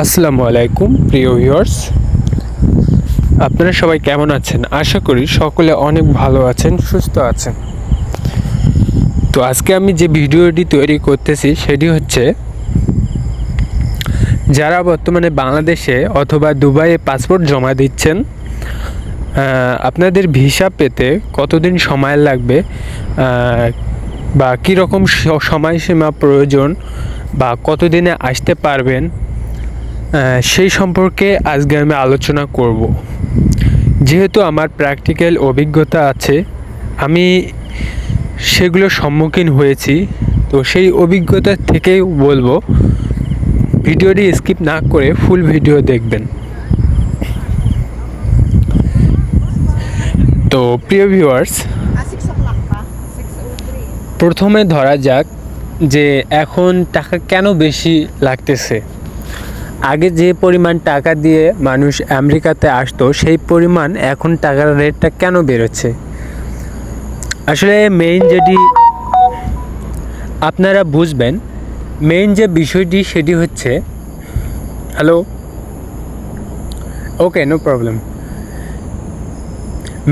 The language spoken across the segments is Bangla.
আসসালামু আলাইকুম, প্রিয় ভিউয়ার্স আপনারা সবাই কেমন আছেন? আশা করি সকলে অনেক ভালো আছেন, সুস্থ আছেন। তো আজকে আমি যে ভিডিওটি তৈরি করতেছি, সেটি হচ্ছে যারা বর্তমানে বাংলাদেশে অথবা দুবাইয়ে পাসপোর্ট জমা দিচ্ছেন আপনাদের ভিসা পেতে কতদিন সময় লাগবে বা কীরকম স- সময়সীমা প্রয়োজন, বা কতদিনে আসতে পারবেন সেই সম্পর্কে আজকে আমি আলোচনা করব। যেহেতু আমার প্র্যাকটিক্যাল অভিজ্ঞতা আছে, আমি সেগুলোর সম্মুখীন হয়েছি। তো সেই অভিজ্ঞতা থেকেই বলব, ভিডিওটি স্কিপ না করে ফুল ভিডিও দেখবেন। তো প্রিয় ভিউয়ার্স. প্রথমে ধরা যাক যে এখন টাকা কেন বেশি লাগতেছে। আগে যে পরিমাণ টাকা দিয়ে মানুষ আমেরিকাতে আসতো, সেই পরিমাণ এখন টাকার রেটটা কেন বেরোচ্ছে আসলে মেইন যেটি আপনারা বুঝবেন মেইন যে বিষয়টি সেটি হচ্ছে hello okay no problem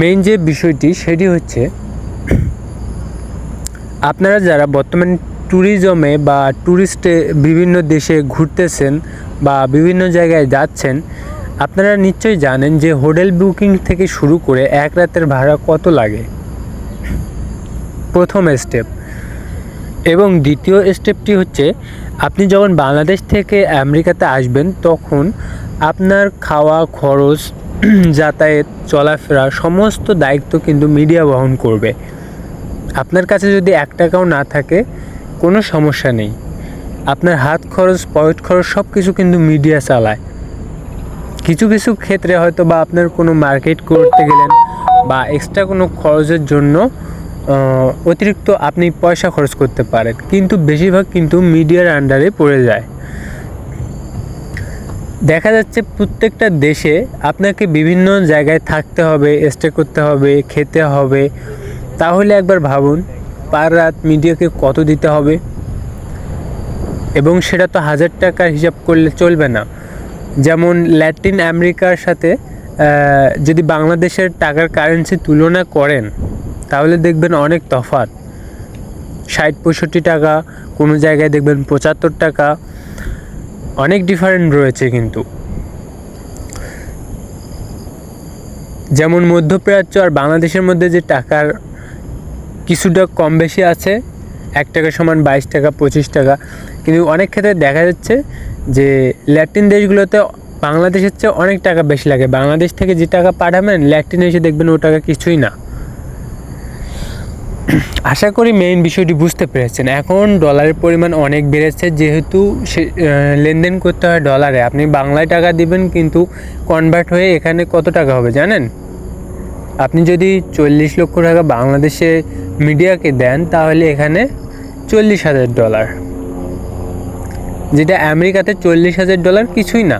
main যে বিষয়টি সেটি হচ্ছে, আপনারা যারা বর্তমানে ট্যুরিজমে বা ট্যুরিস্টে বিভিন্ন দেশে ঘুরতেছেন বা বিভিন্ন জায়গায় যাচ্ছেন, আপনারা নিশ্চয়ই জানেন যে হোটেল বুকিং থেকে শুরু করে এক রাতের ভাড়া কত লাগে। প্রথম স্টেপ। এবং দ্বিতীয় স্টেপটি হচ্ছে, আপনি যখন বাংলাদেশ থেকে আমেরিকাতে আসবেন, তখন আপনার খাওয়া, খরচ, যাতায়াত, চলাফেরা সমস্ত দায়িত্ব কিন্তু মিডিয়া বহন করবে। আপনার কাছে যদি এক টাকাও না থাকে কোনো সমস্যা নেই। আপনার হাত খরচ, পকেট খরচ সব কিছু কিন্তু মিডিয়া চালায়। কিছু কিছু ক্ষেত্রে হয়তো বা আপনার কোনো মার্কেট করতে গেলেন বা এক্সট্রা কোনো খরচের জন্য অতিরিক্ত আপনি পয়সা খরচ করতে পারেন। কিন্তু বেশিরভাগ কিন্তু মিডিয়ার আন্ডারে পড়ে যায়। দেখা যাচ্ছে প্রত্যেকটা দেশে আপনাকে বিভিন্ন জায়গায় থাকতে হবে স্টে করতে হবে, খেতে হবে। তাহলে একবার ভাবুন পার রাত মিডিয়াকে কত দিতে হবে? এবং সেটা তো হাজার টাকার হিসাব করলে চলবে না। যেমন ল্যাটিন আমেরিকার সাথে যদি বাংলাদেশের টাকার কারেন্সি তুলনা করেন, তাহলে দেখবেন অনেক তফাৎ। ষাট পঁয়ষট্টি টাকা, কোনো জায়গায় দেখবেন পঁচাত্তর টাকা। অনেক ডিফারেন্ট রয়েছে কিন্তু। যেমন মধ্যপ্রাচ্য আর বাংলাদেশের মধ্যে যে টাকার কিছুটা কম বেশি আছে, এক টাকা সমান বাইশ টাকা, পঁচিশ টাকা। কিন্তু অনেক ক্ষেত্রে দেখা যাচ্ছে যে ল্যাটিন দেশগুলোতে বাংলাদেশের চেয়ে অনেক টাকা বেশি লাগে। বাংলাদেশ থেকে যে টাকা পাঠাবেন, ল্যাটিনে এসে দেখবেন ও টাকা কিছুই না। আশা করি মেইন বিষয়টি বুঝতে পেরেছেন। এখন ডলারের পরিমাণ অনেক বেড়েছে, যেহেতু সে লেনদেন করতে হয় ডলারে আপনি বাংলায় টাকা দিবেন, কিন্তু কনভার্ট হয়ে এখানে কত টাকা হবে জানেন? আপনি যদি চল্লিশ লক্ষ টাকা বাংলাদেশে মিডিয়াকে দেন তাহলে এখানে চল্লিশ হাজার ডলার। যেটা আমেরিকাতে চল্লিশ হাজার ডলার কিছুই না।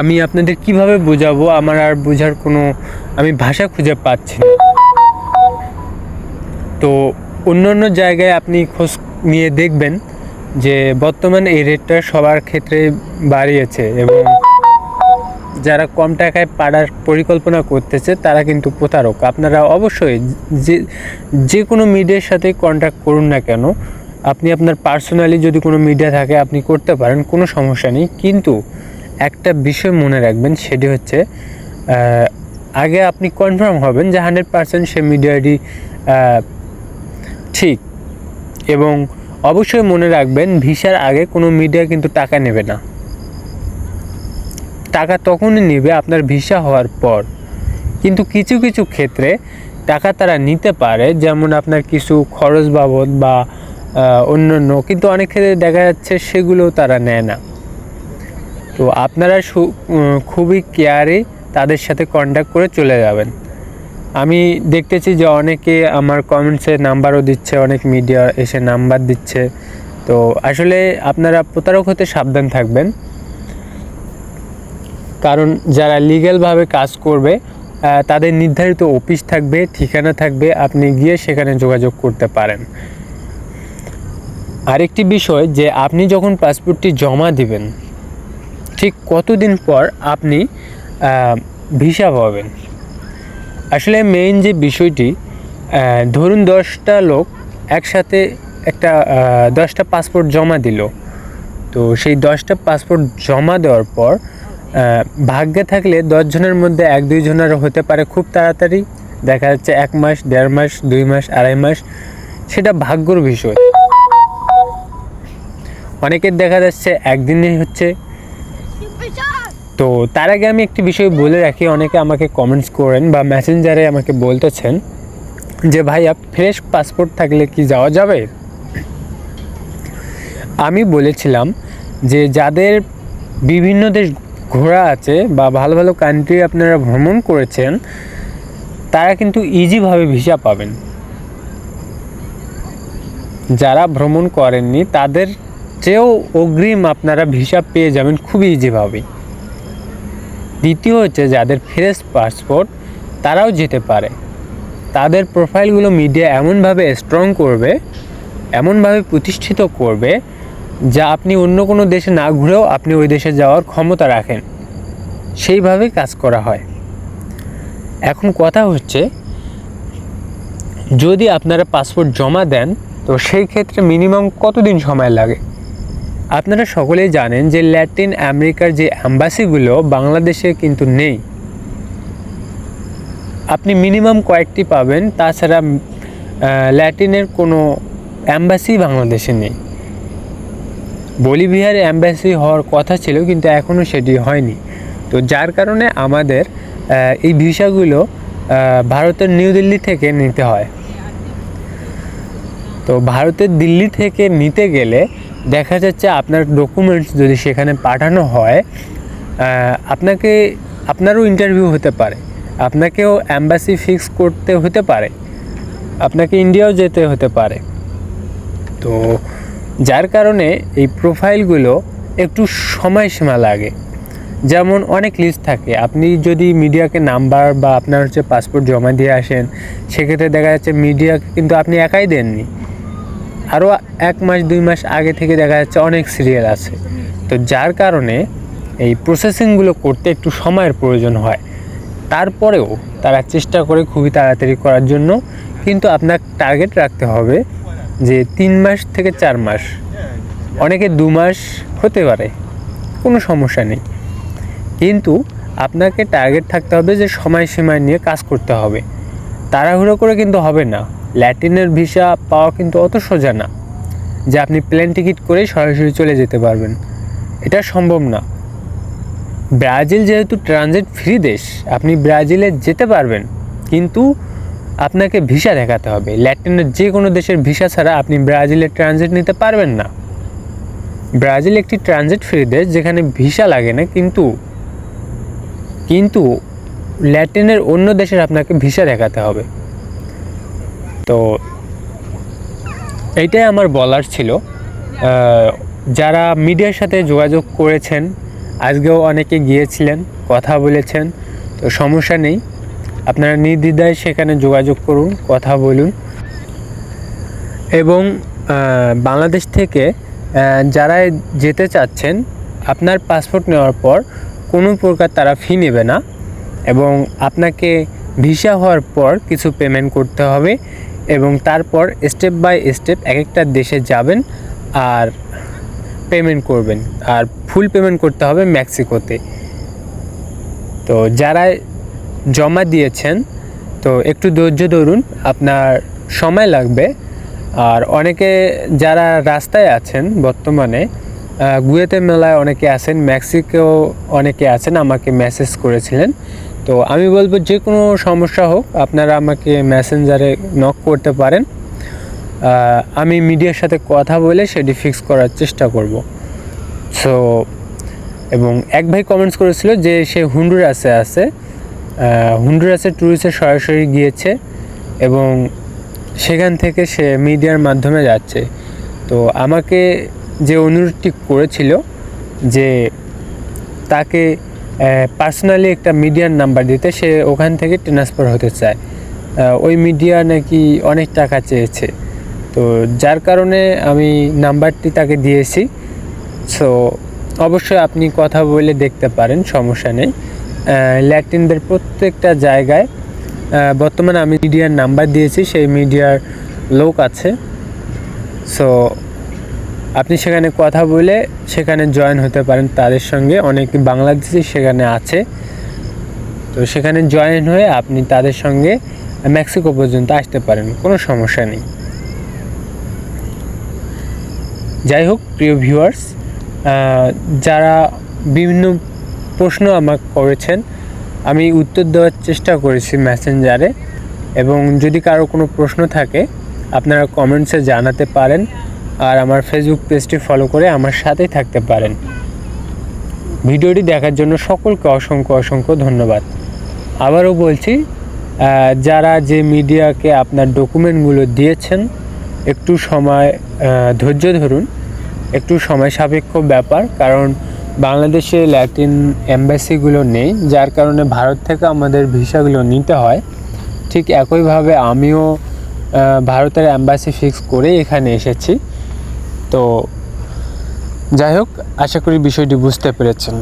আমি আপনাদের কীভাবে বোঝাবো? আমার আর বোঝার কোনো আমি ভাষা খুঁজে পাচ্ছি না। তো অন্য অন্য জায়গায় আপনি খোঁজ নিয়ে দেখবেন যে বর্তমানে এই রেটটা সবার ক্ষেত্রে বাড়িয়েছে এবং যারা কম টাকায় পাড়ার পরিকল্পনা করতেছে, তারা কিন্তু প্রতারক। আপনারা অবশ্যই যে যে কোনো মিডিয়ার সাথে কন্ট্যাক্ট করুন না কেন। আপনি আপনার পার্সোনালি যদি কোনো মিডিয়া থাকে, আপনি করতে পারেন, কোনো সমস্যা নেই। কিন্তু একটা বিষয় মনে রাখবেন, সেটি হচ্ছে আগে আপনি কনফার্ম হবেন যে হান্ড্রেড পার্সেন্ট সে মিডিয়াটি ঠিক। এবং অবশ্যই মনে রাখবেন, ভিসার আগে কোনো মিডিয়া কিন্তু টাকা নেবে না। টাকা তখনই নেবে আপনার ভিসা হওয়ার পর। কিন্তু কিছু কিছু ক্ষেত্রে টাকা তারা নিতে পারে, যেমন আপনার কিছু খরচ বাবদ বা অন্যান্য। কিন্তু অনেক ক্ষেত্রে দেখা যাচ্ছে সেগুলো তারা নেয় না। তো আপনারা খুবই কেয়ারে তাদের সাথে কন্ট্যাক্ট করে চলে যাবেন। আমি দেখতেছি যে অনেকে আমার কমেন্টসে নাম্বারও দিচ্ছে, অনেক মিডিয়া এসে নাম্বার দিচ্ছে। তো আসলে আপনারা প্রতারক হতে সাবধান থাকবেন। কারণ যারা লিগ্যালভাবে কাজ করবে তাদের নির্ধারিত অফিস থাকবে, ঠিকানা থাকবে, আপনি গিয়ে সেখানে যোগাযোগ করতে পারেন। আরেকটি বিষয় যে আপনি যখন পাসপোর্টটি জমা দিবেন, ঠিক কতদিন পর আপনি ভিসা পাবেন? আসলে মেইন যে বিষয়টি ধরুন দশটা লোক একসাথে একটা দশটা পাসপোর্ট জমা দিল। তো সেই দশটা পাসপোর্ট জমা দেওয়ার পর ভাগ্যে থাকলে দশজনের মধ্যে এক দুইজনের হতে পারে খুব তাড়াতাড়ি। দেখা যাচ্ছে এক মাস, দেড় মাস, দুই মাস, আড়াই মাস, সেটা ভাগ্যর বিষয়। অনেকের দেখা যাচ্ছে একদিনে হচ্ছে তো তার আগে আমি একটি বিষয় বলে রাখি, অনেকে আমাকে কমেন্টস করেন বা মেসেঞ্জারে আমাকে বলতেছেন যে, ভাইয়া ফ্রেশ পাসপোর্ট থাকলে কি যাওয়া যাবে? আমি বলেছিলাম যে, যাদের বিভিন্ন দেশ ঘোরা আছে বা ভালো ভালো কান্ট্রি আপনারা ভ্রমণ করেছেন, তারা কিন্তু ইজিভাবে ভিসা পাবেন। যারা ভ্রমণ করেননি, তাদের চেয়েও অগ্রিম আপনারা ভিসা পেয়ে যাবেন খুবই ইজিভাবে দ্বিতীয় হচ্ছে যাদের ফ্রেশ পাসপোর্ট তারাও যেতে পারে। তাদের প্রোফাইলগুলো মিডিয়া এমনভাবে স্ট্রং করবে, এমনভাবে প্রতিষ্ঠিত করবে যা আপনি অন্য কোনো দেশে না ঘুরেও আপনি ওই দেশে যাওয়ার ক্ষমতা রাখেন। সেইভাবে কাজ করা হয়। এখন কথা হচ্ছে, যদি আপনারা পাসপোর্ট জমা দেন, তো সেই ক্ষেত্রে মিনিমাম কতদিন সময় লাগে? আপনারা সকলেই জানেন যে ল্যাটিন আমেরিকার যে অ্যাম্বাসিগুলো বাংলাদেশে কিন্তু নেই। আপনি মিনিমাম কয়েকটি পাবেন, তাছাড়া ল্যাটিনের কোনো অ্যাম্বাসি বাংলাদেশে নেই। বলিভিয়ার অ্যাম্বাসি হওয়ার কথা ছিল, কিন্তু এখনও সেটি হয়নি। তো যার কারণে আমাদের এই ভিসাগুলো ভারতের নিউ দিল্লি থেকে নিতে হয়। তো ভারতের দিল্লি থেকে নিতে গেলে দেখা যাচ্ছে আপনার ডকুমেন্টস যদি সেখানে পাঠানো হয় আপনাকে, আপনারও ইন্টারভিউ হতে পারে। আপনাকেও অ্যাম্বাসি ফিক্স করতে হতে পারে। আপনাকে ইন্ডিয়াও যেতে হতে পারে। তো যার কারণে এই প্রোফাইলগুলো একটু সময়সীমা লাগে। যেমন অনেক লিস্ট থাকে। আপনি যদি মিডিয়াকে নাম্বার বা আপনার হচ্ছে পাসপোর্ট জমা দিয়ে আসেন, সেক্ষেত্রে দেখা যাচ্ছে মিডিয়াকে কিন্তু আপনি একাই দেননি। আরও এক মাস, দুই মাস আগে থেকে দেখা যাচ্ছে অনেক সিরিয়াল আছে। তো যার কারণে এই প্রসেসিংগুলো করতে একটু সময়ের প্রয়োজন হয়। তারপরেও তারা চেষ্টা করে খুবই তাড়াতাড়ি করার জন্য। কিন্তু আপনার টার্গেট রাখতে হবে যে তিন মাস থেকে চার মাস। অনেকে দু মাস হতে পারে, কোনো সমস্যা নেই। কিন্তু আপনাকে টার্গেট থাকতে হবে যে সময়সীমা নিয়ে কাজ করতে হবে। তাড়াহুড়ো করে কিন্তু হবে না। ল্যাটিনের ভিসা পাওয়া কিন্তু অত সোজা না, যে আপনি প্লেন টিকিট করেই সরাসরি চলে যেতে পারবেন। এটা সম্ভব না। ব্রাজিল যেহেতু ট্রানজিট ফ্রি দেশ, আপনি ব্রাজিলে যেতে পারবেন, কিন্তু আপনাকে ভিসা দেখাতে হবে। ল্যাটিনের যে কোনো দেশের ভিসা ছাড়া আপনি ব্রাজিলের ট্রানজিট নিতে পারবেন না। ব্রাজিল একটি ট্রানজিট ফ্রি দেশ যেখানে ভিসা লাগে না, কিন্তু কিন্তু ল্যাটিনের অন্য দেশের আপনাকে ভিসা দেখাতে হবে। তো এইটাই আমার বলার ছিল। যারা মিডিয়ার সাথে যোগাযোগ করেছেন, আজকেও অনেকে গিয়েছিলেন, কথা বলেছেন, তো সমস্যা নেই। আপনারা নির্দ্বিধায় সেখানে যোগাযোগ করুন, কথা বলুন। এবং বাংলাদেশ থেকে যারা যেতে চাচ্ছেন, আপনার পাসপোর্ট নেওয়ার পর কোনো প্রকার তারা ফি নেবে না এবং আপনাকে ভিসা হওয়ার পর কিছু পেমেন্ট করতে হবে এবং তারপর স্টেপ বাই স্টেপ এক একটা দেশে যাবেন আর পেমেন্ট করবেন। আর ফুল পেমেন্ট করতে হবে মেক্সিকোতে তো যারা জমা দিয়েছেন। তো একটু ধৈর্য ধরুন, আপনার সময় লাগবে। আর অনেকে যারা রাস্তায় আছেন বর্তমানে গুয়েতে মেলায় অনেকে আছেন মেক্সিকো অনেকে আছেন, আমাকে মেসেজ করেছিলেন। তো আমি বলব যে কোনো সমস্যা হোক, আপনারা আমাকে মেসেঞ্জারে নক করতে পারেন। আমি মিডিয়ার সাথে কথা বলে সেটি ফিক্স করার চেষ্টা করব। সো এবং এক ভাই কমেন্টস করেছিল যে সে হুন্ডুরাসে আছে। হুন্ডুরাসে ট্যুরিস্টে সরাসরি গিয়েছে এবং সেখান থেকে সে মিডিয়ার মাধ্যমে যাচ্ছে। তো আমাকে যে অনুরোধটি করেছিল যে তাকে পার্সোনালি একটা মিডিয়ার নাম্বার দিতে, সে ওখান থেকে ট্রান্সফার হতে চায়। ওই মিডিয়া নাকি অনেক টাকা চেয়েছে। তো যার কারণে আমি নাম্বারটি তাকে দিয়েছি। সো অবশ্যই আপনি কথা বলে দেখতে পারেন, সমস্যা নেই। ল্যাটিনদের প্রত্যেকটা জায়গায় বর্তমানে আমি মিডিয়ার নাম্বার দিয়েছি, সেই মিডিয়ার লোক আছে। সো আপনি সেখানে কথা বলে সেখানে জয়েন হতে পারেন তাদের সঙ্গে। অনেক বাংলাদেশি সেখানে আছে। তো সেখানে জয়েন হয়ে আপনি তাদের সঙ্গে মেক্সিকো পর্যন্ত আসতে পারেন, কোনো সমস্যা নেই। যাই হোক, প্রিয় ভিউয়ার্স যারা বিভিন্ন প্রশ্ন আমাকে করেছেন। আমি উত্তর দেওয়ার চেষ্টা করেছি মেসেঞ্জারে এবং যদি কারও কোনো প্রশ্ন থাকে, আপনারা কমেন্টসে জানাতে পারেন আর আমার ফেসবুক পেজটি ফলো করে আমার সাথেই থাকতে পারেন। ভিডিওটি দেখার জন্য সকলকে অসংখ্য অসংখ্য ধন্যবাদ। আবারও বলছি যারা যে মিডিয়াকে আপনার ডকুমেন্টগুলো দিয়েছেন, একটু সময় ধৈর্য ধরুন। একটু সময় সাপেক্ষ ব্যাপার, কারণ বাংলাদেশে ল্যাটিন এম্বাসিগুলো নেই, যার কারণে ভারত থেকে আমাদের ভিসাগুলো নিতে হয়। ঠিক একইভাবে আমিও ভারতের অ্যাম্বাসি ফিক্স করে এখানে এসেছি। তো যাই হোক, আশা করি বিষয়টি বুঝতে পেরেছেন।